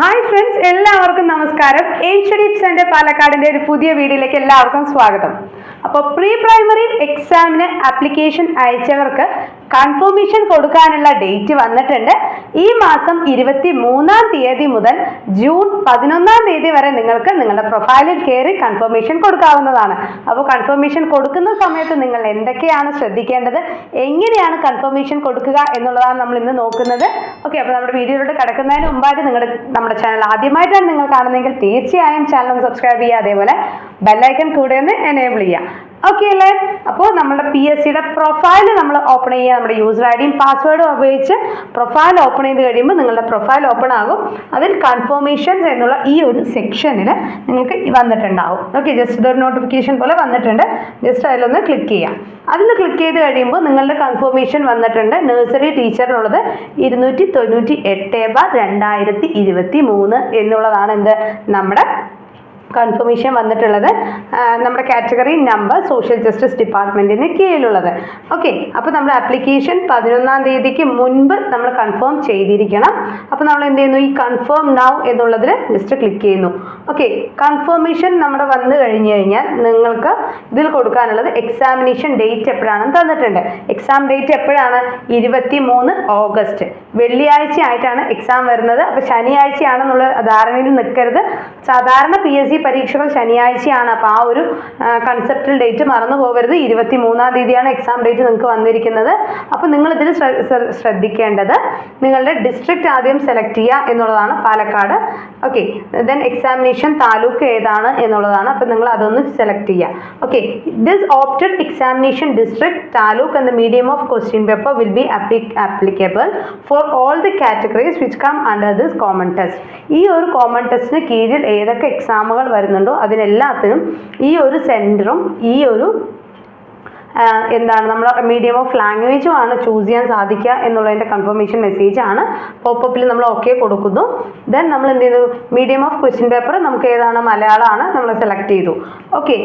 Friends എല്ലാവർക്കും നമസ്കാരം. ഏഷ്യഡിപ്സ് centre പാലക്കാടിന്റെ ഒരു പുതിയ വീഡിയോയിലേക്ക് എല്ലാവർക്കും സ്വാഗതം. അപ്പോൾ പ്രീ പ്രൈമറി എക്സാമിന് ആപ്ലിക്കേഷൻ അയച്ചവർക്ക് കൺഫർമേഷൻ കൊടുക്കാനുള്ള ഡേറ്റ് വന്നിട്ടുണ്ട്. ഈ മാസം ഇരുപത്തി മൂന്നാം തീയതി മുതൽ ജൂൺ പതിനൊന്നാം തീയതി വരെ നിങ്ങൾക്ക് നിങ്ങളുടെ പ്രൊഫൈലിൽ കയറി കൺഫർമേഷൻ കൊടുക്കാവുന്നതാണ്. അപ്പോൾ കൺഫർമേഷൻ കൊടുക്കുന്ന സമയത്ത് നിങ്ങൾ എന്തൊക്കെയാണ് ശ്രദ്ധിക്കേണ്ടത് എങ്ങനെയാണ് കൺഫർമേഷൻ കൊടുക്കുക എന്നുള്ളതാണ് നമ്മൾ ഇന്ന് നോക്കുന്നത്. ഓക്കെ അപ്പോൾ നമ്മുടെ വീഡിയോയിലോട്ട് കിടക്കുന്നതിന് മുമ്പായിട്ട് നിങ്ങളുടെ നമ്മുടെ ചാനൽ ആദ്യമായിട്ടാണ് നിങ്ങൾ കാണുന്നതെങ്കിൽ തീർച്ചയായും ചാനൽ സബ്സ്ക്രൈബ് ചെയ്യുക. അതേപോലെ ബെല്ലൈക്കൺ കൂടെ ഒന്ന് എനേബിൾ ചെയ്യുക. ഓക്കെ അല്ലേ അപ്പോൾ നമ്മുടെ പി എസ് സിയുടെ പ്രൊഫൈൽ നമ്മൾ ഓപ്പൺ ചെയ്യുക. നമ്മുടെ യൂസർ ഐ ഡിയും പാസ്വേഡും ഉപയോഗിച്ച് പ്രൊഫൈൽ ഓപ്പൺ ചെയ്ത് കഴിയുമ്പോൾ നിങ്ങളുടെ പ്രൊഫൈൽ ഓപ്പൺ ആകും. അതിൽ കൺഫർമേഷൻസ് എന്നുള്ള ഈ ഒരു സെക്ഷനിൽ നിങ്ങൾക്ക് വന്നിട്ടുണ്ടാവും. ഓക്കെ ജസ്റ്റ് ഇതൊരു നോട്ടിഫിക്കേഷൻ പോലെ വന്നിട്ടുണ്ട്. ജസ്റ്റ് അതിലൊന്ന് ക്ലിക്ക് ചെയ്യാം. അതിൽ ക്ലിക്ക് ചെയ്ത് കഴിയുമ്പോൾ നിങ്ങളുടെ കൺഫർമേഷൻ വന്നിട്ടുണ്ട്. നഴ്സറി ടീച്ചറിനുള്ളത് ഇരുന്നൂറ്റി തൊണ്ണൂറ്റി എട്ട് ബാർ രണ്ടായിരത്തി ഇരുപത്തി മൂന്ന് എന്നുള്ളതാണ് എന്ത്? നമ്മുടെ കൺഫർമേഷൻ വന്നിട്ടുള്ളത് നമ്മുടെ കാറ്റഗറി നമ്പർ സോഷ്യൽ ജസ്റ്റിസ് ഡിപ്പാർട്ട്മെന്റിന് കീഴിലുള്ളത്. ഓക്കെ അപ്പോൾ നമ്മുടെ ആപ്ലിക്കേഷൻ പതിനൊന്നാം തീയതിക്ക് മുൻപ് നമ്മൾ കൺഫേം ചെയ്തിരിക്കണം. അപ്പോൾ നമ്മൾ എന്ത് ചെയ്യുന്നു? ഈ കൺഫേം നൗ എന്നുള്ളതിൽ ജസ്റ്റ് ക്ലിക്ക് ചെയ്യുന്നു. ഓക്കെ കൺഫർമേഷൻ നമ്മുടെ വന്നു കഴിഞ്ഞു കഴിഞ്ഞാൽ നിങ്ങൾക്ക് ഇതിൽ കൊടുക്കാനുള്ളത് എക്സാമിനേഷൻ ഡേറ്റ് എപ്പോഴാണെന്ന് തന്നിട്ടുണ്ട്. എക്സാം ഡേറ്റ് എപ്പോഴാണ്? ഇരുപത്തി മൂന്ന് ഓഗസ്റ്റ്. വെള്ളിയാഴ്ച ആയിട്ടാണ് എക്സാം വരുന്നത്. അപ്പോൾ ശനിയാഴ്ചയാണെന്നുള്ള ധാരണയിൽ നിൽക്കരുത്. സാധാരണ പി എസ് സി പരീക്ഷകൾ ശനിയാഴ്ചയാണ്. അപ്പോൾ ആ ഒരു കൺസെപ്റ്റൽ ഡേറ്റ് മറന്നു പോകരുത്. ഇരുപത്തി മൂന്നാം തീയതിയാണ് എക്സാം ഡേറ്റ് നിങ്ങൾക്ക് വന്നിരിക്കുന്നത്. അപ്പോൾ നിങ്ങൾ ഇതിൽ ശ്രദ്ധിക്കേണ്ടത് നിങ്ങളുടെ ഡിസ്ട്രിക്റ്റ് ആദ്യം സെലക്ട് ചെയ്യുക എന്നുള്ളതാണ് Palakkad. Okay then examination taluk ഏതാണ് എന്നുള്ളതാണ്. അപ്പോൾ നിങ്ങൾ അതൊന്ന് സെലക്ട് ചെയ്യുക. Okay this opted examination district taluk എന്ന medium of question paper will be applicable for all the categories which come under this common test ഈ ഒരു കോമൺ ടെസ്റ്റിന് കീഴിൽ ഏതൊക്കെ എക്സാമുകൾ വരുന്നുണ്ടോ? അതിനെല്ലാത്തിനും ഈ ഒരു സെന്ററും ഈ ഒരു എന്താണ് നമ്മൾ മീഡിയം ഓഫ് ലാംഗ്വേജും ആണ് ചൂസ് ചെയ്യാൻ സാധിക്കുക എന്നുള്ളതിന്റെ കൺഫർമേഷൻ മെസ്സേജ് ആണ് പോപ്പപ്പിൽ നമ്മൾ ഓക്കെ കൊടുക്കുന്നു. ദെൻ നമ്മൾ എന്ത് ചെയ്തു? മീഡിയം ഓഫ് ക്വസ്റ്റ്യൻ പേപ്പർ നമുക്ക് ഏതാണ്? മലയാളമാണ് നമ്മൾ സെലക്ട് ചെയ്തു. ഓക്കെ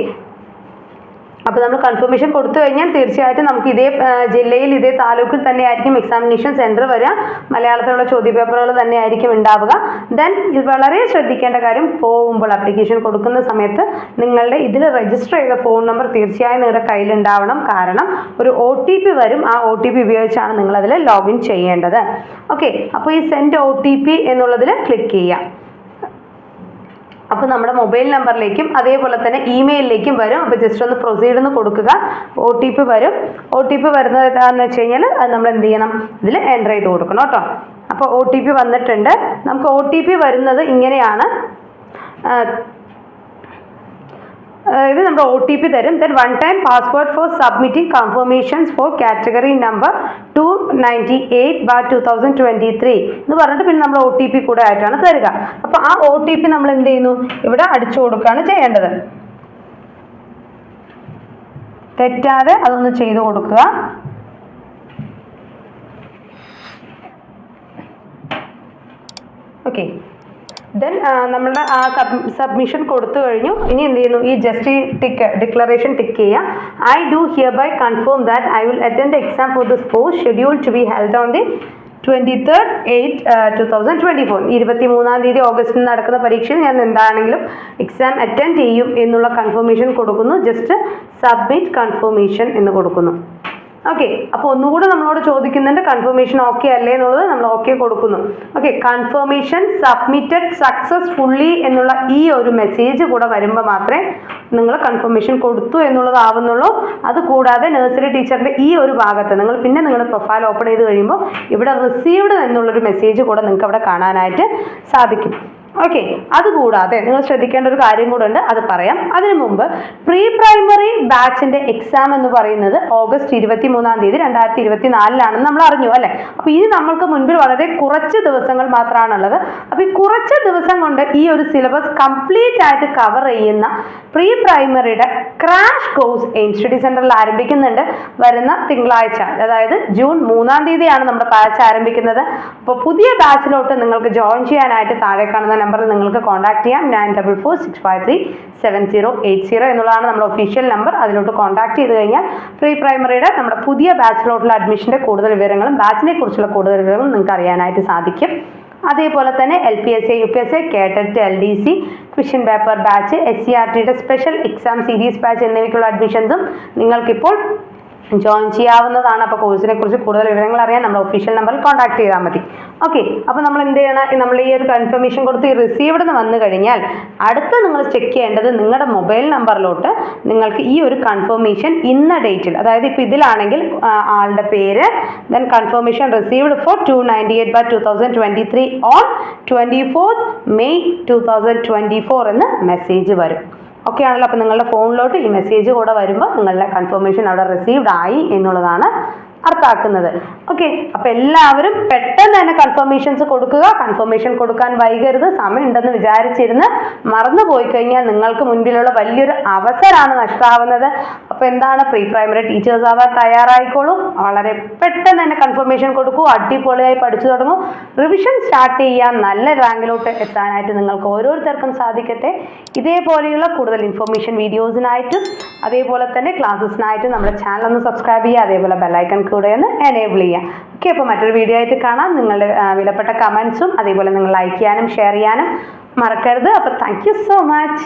അപ്പോൾ നമ്മൾ കൺഫർമേഷൻ കൊടുത്തു കഴിഞ്ഞാൽ തീർച്ചയായിട്ടും നമുക്ക് ഇതേ ജില്ലയിൽ ഇതേ താലൂക്കിൽ തന്നെ ആയിരിക്കും എക്സാമിനേഷൻ സെന്റർ വരിക. മലയാളത്തിലുള്ള ചോദ്യപേപ്പറുകൾ തന്നെ ആയിരിക്കും ഉണ്ടാവുക. ദെൻ ഇത് വളരെ ശ്രദ്ധിക്കേണ്ട കാര്യം പോകുമ്പോൾ അപ്ലിക്കേഷൻ കൊടുക്കുന്ന സമയത്ത് നിങ്ങളുടെ ഇതിൽ രജിസ്റ്റർ ചെയ്ത ഫോൺ നമ്പർ തീർച്ചയായും നിങ്ങളുടെ കയ്യിൽ ഉണ്ടാവണം. കാരണം ഒരു ഒ ടി പി വരും. ആ ഒ ടി പി ഉപയോഗിച്ചാണ് നിങ്ങളതിൽ ലോഗിൻ ചെയ്യേണ്ടത്. ഓക്കെ അപ്പോൾ ഈ സെൻഡ് ഒ ടി പി എന്നുള്ളതിൽ ക്ലിക്ക് ചെയ്യാം അപ്പോൾ നമ്മുടെ മൊബൈൽ നമ്പറിലേക്കും അതേപോലെ തന്നെ ഇമെയിലിലേക്കും വരും. അപ്പോൾ ജസ്റ്റ് ഒന്ന് പ്രൊസീഡ് എന്ന് കൊടുക്കുക. ഒ ടി പി വരും. ഒ ടി പി വരുന്നത് എന്താണെന്ന് വെച്ച് കഴിഞ്ഞാൽ അത് നമ്മൾ എന്ത് ചെയ്യണം? ഇതിൽ എന്റർ ചെയ്ത് കൊടുക്കണം കേട്ടോ. അപ്പോൾ ഒ ടി പി വന്നിട്ടുണ്ട്. നമുക്ക് ഒ ടി പി വരുന്നത് ഇങ്ങനെയാണ്. ഇത് നമ്മുടെ ഒ ടി പി തരും. Then one time password for submitting confirmations for category number two ninety eight bar two thousand twenty three എന്ന് പറഞ്ഞിട്ട് പിന്നെ നമ്മൾ ഒ ടി പി കൂടെ ആയിട്ടാണ് തരിക. അപ്പോൾ ആ ഒ ടി പി നമ്മൾ എന്ത് ചെയ്യുന്നു? ഇവിടെ അടിച്ചു കൊടുക്കുകയാണ് ചെയ്യേണ്ടത്. തെറ്റാതെ അതൊന്ന് ചെയ്തു കൊടുക്കുക. ഓക്കെ ദെൻ നമ്മളുടെ ആ സബ് സബ്മിഷൻ കൊടുത്തു കഴിഞ്ഞു. ഇനി എന്ത് ചെയ്യുന്നു? ഈ ജസ്റ്റ് ടിക്ക് ഡിക്ലറേഷൻ ടിക്ക് ചെയ്യുക. I do hereby confirm that I will attend exam for this post schedule to be held on the twenty third eight two thousand twenty four ഇരുപത്തി മൂന്നാം തീയതി ഓഗസ്റ്റിൽ നടക്കുന്ന പരീക്ഷയിൽ ഞാൻ എന്താണെങ്കിലും എക്സാം അറ്റൻഡ് ചെയ്യും എന്നുള്ള കൺഫർമേഷൻ കൊടുക്കുന്നു. ജസ്റ്റ് സബ്മിറ്റ് കൺഫർമേഷൻ എന്ന് കൊടുക്കുന്നു. ഓക്കെ അപ്പോൾ ഒന്നുകൂടെ നമ്മളോട് ചോദിക്കുന്നുണ്ട് കൺഫർമേഷൻ ഓക്കെ അല്ലേ എന്നുള്ളത് നമ്മൾ ഓക്കെ കൊടുക്കുന്നു. ഓക്കെ കൺഫർമേഷൻ സബ്മിറ്റഡ് സക്സസ്ഫുള്ളി എന്നുള്ള ഈ ഒരു മെസ്സേജ് കൂടെ വരുമ്പോൾ മാത്രമേ നിങ്ങൾ കൺഫർമേഷൻ കൊടുത്തു എന്നുള്ളതാവുന്നുള്ളൂ. അത് കൂടാതെ നഴ്സറി ടീച്ചറിന്റെ ഈ ഒരു ഭാഗത്ത് നിങ്ങൾ പിന്നെ നിങ്ങളുടെ പ്രൊഫൈൽ ഓപ്പൺ ചെയ്ത് കഴിയുമ്പോൾ ഇവിടെ റിസീവ്ഡ് എന്നുള്ളൊരു മെസ്സേജ് കൂടെ നിങ്ങൾക്ക് അവിടെ കാണാനായിട്ട് സാധിക്കും. ഓക്കെ അതുകൂടാതെ നിങ്ങൾ ശ്രദ്ധിക്കേണ്ട ഒരു കാര്യം കൂടെ ഉണ്ട് അത് പറയാം. അതിനു മുമ്പ് പ്രീ പ്രൈമറി ബാച്ചിന്റെ എക്സാം എന്ന് പറയുന്നത് ഓഗസ്റ്റ് ഇരുപത്തി മൂന്നാം തീയതി രണ്ടായിരത്തി ഇരുപത്തി നാലിലാണെന്ന് നമ്മൾ അറിഞ്ഞു അല്ലെ? അപ്പൊ ഇനി നമ്മൾക്ക് മുൻപിൽ വളരെ കുറച്ച് ദിവസങ്ങൾ മാത്രമാണുള്ളത്. അപ്പൊ ഈ കുറച്ച് ദിവസം കൊണ്ട് ഈ ഒരു സിലബസ് കംപ്ലീറ്റ് ആയിട്ട് കവർ ചെയ്യുന്ന പ്രീ പ്രൈമറിയുടെ ക്രാഷ് കോഴ്സ് എയിം സ്റ്റഡി സെന്ററിൽ ആരംഭിക്കുന്നുണ്ട്. വരുന്ന തിങ്കളാഴ്ച അതായത് ജൂൺ മൂന്നാം തീയതിയാണ് നമ്മുടെ ബാച്ച് ആരംഭിക്കുന്നത്. അപ്പോൾ പുതിയ ബാച്ചിലോട്ട് നിങ്ങൾക്ക് ജോയിൻ ചെയ്യാനായിട്ട് താഴെ കാണുന്ന നമ്പറിൽ നിങ്ങൾക്ക് കോൺടാക്ട് ചെയ്യാം. Nine double four six five three seven zero eight zero എന്നുള്ളതാണ് നമ്മുടെ ഒഫീഷ്യൽ നമ്പർ അതിലോട്ട് കോൺടാക്ട് ചെയ്ത് കഴിഞ്ഞാൽ പ്രീ പ്രൈമറിയുടെ നമ്മുടെ പുതിയ ബാച്ചിലോട്ടുള്ള അഡ്മിഷന്റെ കൂടുതൽ വിവരങ്ങളും ബാച്ചിനെ കുറിച്ചുള്ള കൂടുതൽ വിവരങ്ങളും നിങ്ങൾക്ക് അറിയാനായിട്ട് സാധിക്കും. അതേപോലെ തന്നെ L P S A U P S A കേട്ടറ്റ് L D C question paper batch S C R ടിയുടെ സ്പെഷ്യൽ എക്സാം സീരീസ് ബാച്ച് എന്നിവയ്ക്കുള്ള അഡ്മിഷൻസും നിങ്ങൾക്കിപ്പോൾ ജോയിൻ ചെയ്യാവുന്നതാണ്. അപ്പോൾ കോഴ്സിനെ കുറിച്ച് കൂടുതൽ വിവരങ്ങൾ അറിയാൻ നമ്മുടെ ഒഫീഷ്യൽ നമ്പറിൽ കോൺടാക്ട് ചെയ്താൽ മതി. ഓക്കെ അപ്പോൾ നമ്മൾ എന്ത് ചെയ്യണം? നമ്മൾ ഈ ഒരു കൺഫർമേഷൻ കൊടുത്ത് ഈ റിസീവ്ഡ് എന്ന് വന്നു കഴിഞ്ഞാൽ അടുത്ത് നിങ്ങൾ ചെക്ക് ചെയ്യേണ്ടത് നിങ്ങളുടെ മൊബൈൽ നമ്പറിലോട്ട് നിങ്ങൾക്ക് ഈ ഒരു കൺഫർമേഷൻ ഇന്ന ഡേറ്റിൽ അതായത് ഇപ്പോൾ ഇതിലാണെങ്കിൽ ആളുടെ പേര് then confirmation received for two ninety eight by two thousand twenty three on twenty fourth May two thousand twenty four എന്ന് മെസ്സേജ് വരും. ഓക്കെ ആണല്ലോ അപ്പോൾ നിങ്ങളുടെ ഫോണിലോട്ട് ഈ മെസ്സേജ് കൂടെ വരുമ്പോൾ നിങ്ങളുടെ കൺഫർമേഷൻ അവിടെ റിസീവ്ഡ് ആയി എന്നുള്ളതാണ് അർത്ഥാക്കുന്നത് ഓക്കെ അപ്പോൾ എല്ലാവരും പെട്ടെന്ന് തന്നെ കൺഫർമേഷൻസ് കൊടുക്കുക. കൺഫർമേഷൻ കൊടുക്കാൻ വൈകരുത്. സമയം ഉണ്ടെന്ന് വിചാരിച്ചിരുന്ന് മറന്നു പോയി കഴിഞ്ഞാൽ നിങ്ങൾക്ക് മുൻപിലുള്ള വലിയൊരു അവസരമാണ് നഷ്ടമാവുന്നത്. അപ്പോൾ എന്താണ്? പ്രീ പ്രൈമറി ടീച്ചേഴ്സ് ആവാൻ തയ്യാറായിക്കോളൂ. വളരെ പെട്ടെന്ന് തന്നെ കൺഫർമേഷൻ കൊടുക്കൂ. അടിപൊളിയായി പഠിച്ചു തുടങ്ങും. റിവിഷൻ സ്റ്റാർട്ട് ചെയ്യാൻ നല്ല റാങ്കിലോട്ട് എത്താനായിട്ട് നിങ്ങൾക്ക് ഓരോരുത്തർക്കും സാധിക്കട്ടെ. ഇതേപോലെയുള്ള കൂടുതൽ ഇൻഫർമേഷൻ വീഡിയോസിനായിട്ടും അതേപോലെ തന്നെ ക്ലാസ്സസിനായിട്ടും നമ്മുടെ ചാനൽ ഒന്ന് സബ്സ്ക്രൈബ് ചെയ്യുക. അതേപോലെ ബെല്ലൈക്കൺ കൂടെ ഒന്ന് എനേബിൾ ചെയ്യുക ഓക്കെ അപ്പോൾ മറ്റൊരു വീഡിയോ ആയിട്ട് കാണാം. നിങ്ങളുടെ വിലപ്പെട്ട കമൻസും അതേപോലെ നിങ്ങൾ ലൈക്ക് ചെയ്യാനും ഷെയർ ചെയ്യാനും മറക്കരുത്. അപ്പോൾ താങ്ക് സോ മച്ച്